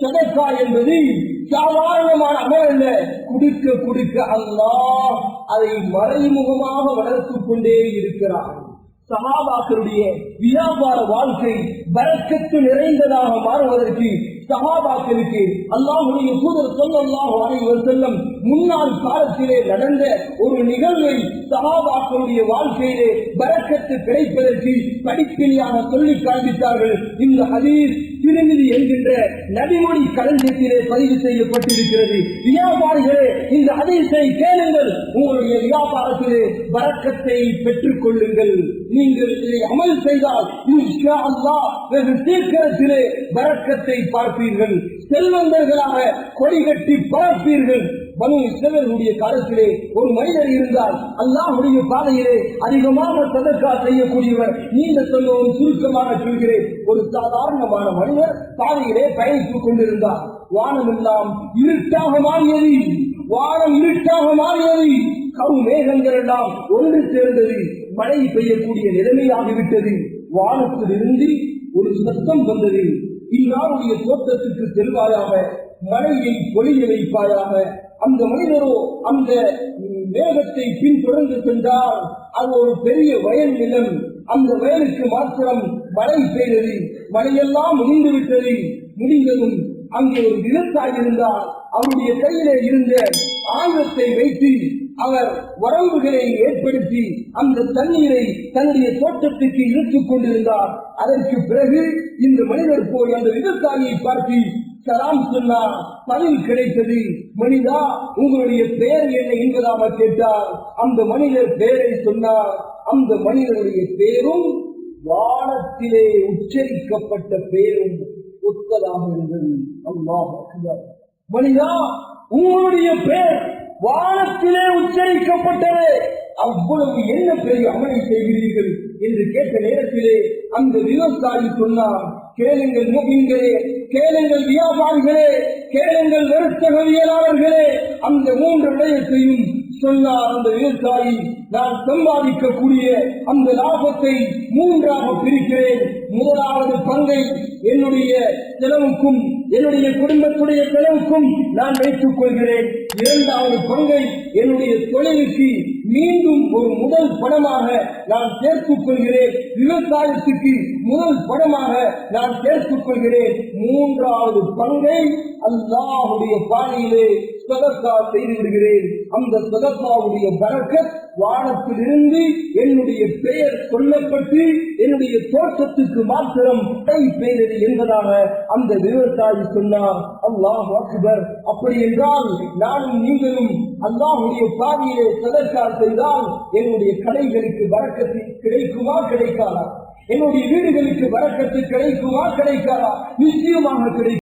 சதக்கா என்பது சாதாரணமான அமல் அல்ல. குடுக்க குடுக்க அல்லாஹ் அதை மறைமுகமாக வளர்த்துக் கொண்டே இருக்கிறார் சகாபாக்களுடைய வியாபார வாழ்க்கை வரக்கத்து நிறைந்ததாக மாறுவதற்கு சகாபாக்களுக்கு அல்லாஹுடைய தூதர் சொல்லல்லாஹு அனைவர் செல்லும் முன்னாள் காலத்திலே நடந்த ஒரு நிகழ்வை சகாபாக்களுடைய வாழ்க்கையிலே பரக்கத்து கிடைப்பதற்கு படிப்பினையாக சொல்லிக் காண்பித்தார்கள். இந்த ஹதீஸ் திருநிதி என்கின்ற நபிமொழி களஞ்சியத்திலே பதிவு செய்யப்பட்டிருக்கிறது. வியாபாரிகளே இந்த ஹதீஸை கேளுங்கள். உங்களுடைய வியாபாரத்திலே வரக்கத்தை பெற்றுக் கொள்ளுங்கள் நீங்கள் இதை அமல் செய்தால் இன்ஷா அல்லாஹ் வெகு சீக்கிரத்திலே வரக்கத்தை பார்ப்பீர்கள். செல்வந்தர்களாக கொடி கட்டி பார்ப்பீர்கள். பனு இஸ்ரவேலுடைய காலத்திலே ஒரு மனிதர் இருந்தால் அல்லாஹுடைய பாதையிலே அதிகமாக சதற்கா செய்யக்கூடியவர். நீண்ட சொல்லுவோம் சுருக்கமாக சொல்கிறேன். ஒரு சாதாரணமான மனிதர் பாதையிலே பயணித்துக் கொண்டிருந்தார். வானம் எல்லாம் இருட்டாக மாறியது. வானம் இருட்டாக மாறியது. கவு மேகங்கள் எல்லாம் ஒன்று சேர்ந்தது. மழை பெய்யக்கூடிய நிலைமையாகிவிட்டது. வானத்திலிருந்து ஒரு சத்தம் வந்தது. இந்நாளுடைய தோட்டத்திற்கு செல்வாயாக மழையை பொழிய வைப்பாயாக அந்த மனிதரோ அந்த மேகத்தை பின்தொடர்ந்து சென்றால் அது ஒரு பெரிய வயல் நிலம். அந்த வயலுக்கு மாத்திரம் மழை பெய்தது. மழையெல்லாம் முடிந்து விட்டது. முடிந்ததும் அங்கே ஒரு விவசாயி இருந்தால் அவருடைய கையிலே இருந்த ஆயுதத்தை வைத்து அவர் வரம்புகளை ஏற்படுத்தி அந்த தண்ணீரை தன்னுடைய தோட்டத்துக்கு இழுத்துக் கொண்டிருந்தார். அதற்கு பிறகு இந்த மனிதர் போய் அந்த விவசாயியை பார்த்து சலாம் சொன்னார் பதில் கிடைத்தது. மனிதா உங்களுடைய பெயர் என்ன என்பதாக கேட்டார். அந்த மனிதர் பெயரை சொன்னார். அந்த மனிதனுடைய பெயரும் வானத்திலே உச்சரிக்கப்பட்ட பெயரும் ஒத்ததாக இருந்தது. அல்லாஹ் மனிதா உங்களுடைய பெயர் வானத்திலே உச்சரிக்கப்பட்டது. அவ்வளவு என்ன பெரிய அமலை செய்கிறீர்கள் என்று கேட்ட நேரத்திலே அந்த விவசாயி சொன்னார் கேளுங்கள் மூமின்களே கேளுங்கள் வியாபாரிகளே கேளுங்கள் வர்த்தகவியலாளர்களே அந்த மூன்று விடயத்தையும் சொன்னார் அந்த விவசாயி நான் சம்பாதிக்கக்கூடிய அந்த லாபத்தை மூன்றாக பிரிக்கிறேன். முதலாவது பங்கை என்னுடைய செலவுக்கும் என்னுடைய குடும்பத்துடைய செலவுக்கும் நான் வைத்துக் கொள்கிறேன். இரண்டாவது பங்கை என்னுடைய தொழிலுக்கு மீண்டும் ஒரு முதல் படமாக நான் சேர்த்துக் கொள்கிறேன். விவசாயத்துக்கு முதல் படமாக நான் சேர்த்துக் கொள்கிறேன். மூன்றாவது பங்கை அல்லாஹுடைய பாணியிலே சொதக்கா செய்து விடுகிறேன். அந்த சொதக்காவுடைய பறக்கத் வானத்திலிருந்து என்னுடைய பெயர் சொல்லப்பட்டு என்னுடைய தோற்றத்துக்கு மாத்திரம் கை பெய்தது என்பதாக அந்த விவசாயி சொன்னார். அல்லாஹ் அக்பர். அப்படி என்றால் நானும் நீங்களும் அல்லாஹுடைய பாதையிலே சதக்கா செய்தால் என்னுடைய கடைகளுக்கு வரக்கத்து கிடைக்குமா கிடைக்காதா? என்னுடைய வீடுகளுக்கு வரக்கத்து கிடைக்குமா கிடைக்காதா? நிச்சயமாக கிடைக்கும்.